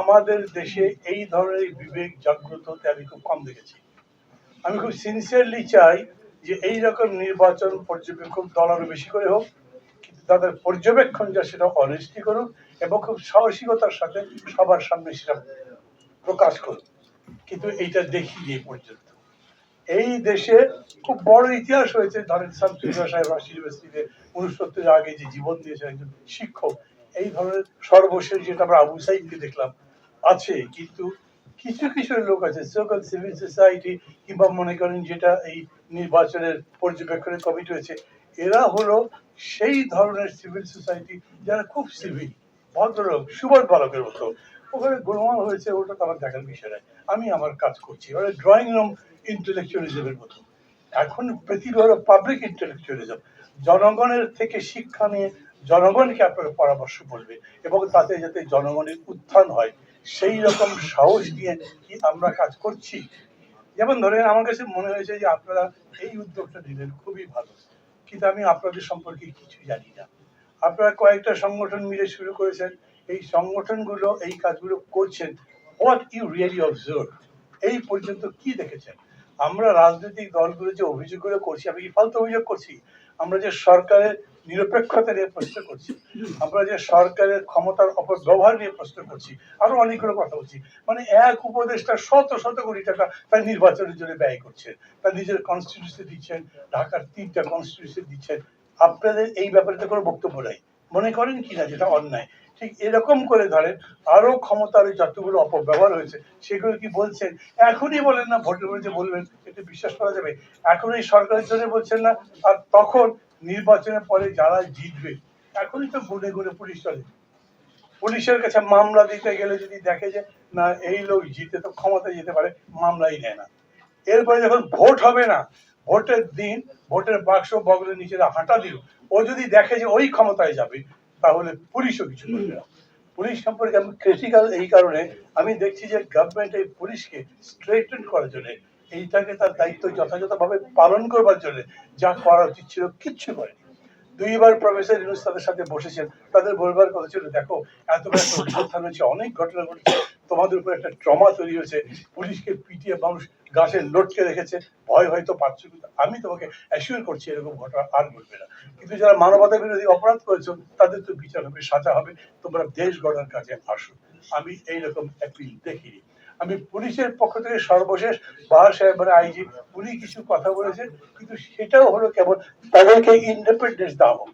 আমাদের দেশে এই ধরনের বিবেক জাগ্রত আমি খুব কম দেখেছি। আমি খুব সিনসিয়ারলি চাই যে এই রকম নির্বাচন পর্যবেক্ষক দল আরও বেশি করে হোক, কিন্তু তাদের পর্যবেক্ষণ যা সেটা অনেস্টি করুক এবং খুব সাহসিকতার সাথে সবার সামনে সেটা প্রকাশ করুক। কিন্তু এইটা দেখি এই পর্যন্ত। এই দেশে খুব বড় ইতিহাস হয়েছে ধরেন সাহেব রাশি ইউনিভার্সিটিতে উনসত্তরের আগে যে জীবন দিয়েছেন একজন শিক্ষক, এই ধরনের সর্বশেষ যেটা আমরা আবু সাইদকে দেখলাম আছে, কিন্তু কিছু কিছু লোক আছে সকল সিভিল সোসাইটি কিংবা মনে করেন যেটা এই নির্বাচনের পর্যবেক্ষণের কমিটি হয়েছে এরা হলো সেই ধরনের সিভিল সোসাইটি যারা খুব সিভিল ভদ্রলোক, সুবল বালকের মতো। ওখানে গোলমাল হয়েছে, ওটা আমার দেখার বিষয় নয়। আমি আমার কাজ করছি ওরা ড্রয়িং রুম ইন্টেলেকচুয়ালিজমের মতো। এখন পৃথিবী হলো পাবলিক ইন্টেলেকচুয়ালিজম জনগণের থেকে শিক্ষা নিয়ে জনগণকে আপনারা পরামর্শ বলবে এবং তাতে যাতে জনগণের উত্থান হয় সেই রকম সাহস দিয়ে কি আমরা কাজ করছি? যেমন ধরেন আমার কাছে মনে হয়েছে যে আপনারা এই উদ্যোগটা নিলেন, খুবই ভালো। কিন্তু আমি আপনাদের সম্পর্কে কিছু জানি না। আপনারা কয়েকটা সংগঠন মিলে শুরু করেছেন। এই সংগঠনগুলো, এই কাজগুলো করছেন। হোয়াট ইউ রিয়েলি অবজার্ভ এই পর্যন্ত কি দেখেছেন? আমরা রাজনৈতিক দলগুলো যে অভিযোগগুলো করছি, আমি কি ফালতু অভিযোগ করছি? আমরা যে সরকারের নিরপেক্ষতা নিয়ে প্রশ্ন করছি। আমরা যে সরকারের ক্ষমতার অপব্যবহার নিয়ে প্রশ্ন করছি, আরও অনেকগুলো কথা বলছি। মানে এক উপদেষ্টা শত শত কোটি টাকা তার নির্বাচনের জন্য ব্যয় করছেন তার নিজের কনস্টিটিউশন দিচ্ছেন, ঢাকার তিনটা কনস্টিটিউশন দিচ্ছেন। আপনাদের এই ব্যাপারে তো কোনো বক্তব্য নাই। মনে করেন কিনা যেটা অন্যায়? ঠিক এরকম করে ধরেন, আরও ক্ষমতার যতগুলো অপব্যবহার হয়েছে, সেগুলো কি বলছেন? এখনই বলেন না, ভোটের মধ্যে বলবেন এটা বিশ্বাস করা যাবে। এখন এই সরকারের জন্য বলছেন না, আর তখন নির্বাচনের পরে যারা জিতবে, এখনই তো গুনে গুনে পুলিশ চলে। পুলিশের কাছে মামলা দিতে গেলে যদি দেখে যে, না, এই লোক জিতে তো ক্ষমতায় যেতে পারে, মামলাই নেয় না। এরপরে যখন ভোট হবে না, ভোটের দিন ভোটের বাক্স বগলের নিচে হাঁটা দিল। ও যদি দেখে যে ওই ক্ষমতায় যাবে, তাহলে পুলিশও কিছু করবে না। পুলিশ সম্পর্কে আমি ক্রিটিক্যাল এই কারণে আমি দেখছি যে গভর্নমেন্ট এই পুলিশকে স্ট্রেটেন করার জন্য এইটাকে তার দায়িত্ব যথাযথভাবে পালন করবার জন্য যা করা উচিত ছিল, কিচ্ছু করেনি। দুইবার প্রফেসর ইউনুস তাদের সাথে বসেছেন, তাদের বলবার কথা ছিল, দেখো, এত একটা হয়েছে অনেক ঘটনা ঘটেছে, তোমাদের উপর একটা ট্রমা তৈরি হয়েছে, পুলিশকে পিটিয়ে মানুষ গাছে লটকে রেখেছে, ভয় হয়তো পাচ্ছ কিন্তু আমি তোমাকে অ্যাসিওর করছি এরকম ঘটনা আর ঘটবে না। কিন্তু যারা মানবতা বিরোধী অপরাধ করেছ, তাদের তো বিচার হবে, সাজা হবে, তোমরা দেশ গড়ার কাজে আসো। আমি এইরকম অ্যাপিল দেখিনি। আমি পুলিশের পক্ষ থেকে সর্বশেষ বাহার সাহেব মানে আইজি উনি কিছু কথা বলেছেন, কিন্তু সেটাও হলো কেবল তাদেরকে ইন্ডিপেন্ডেন্স দেওয়া হোক।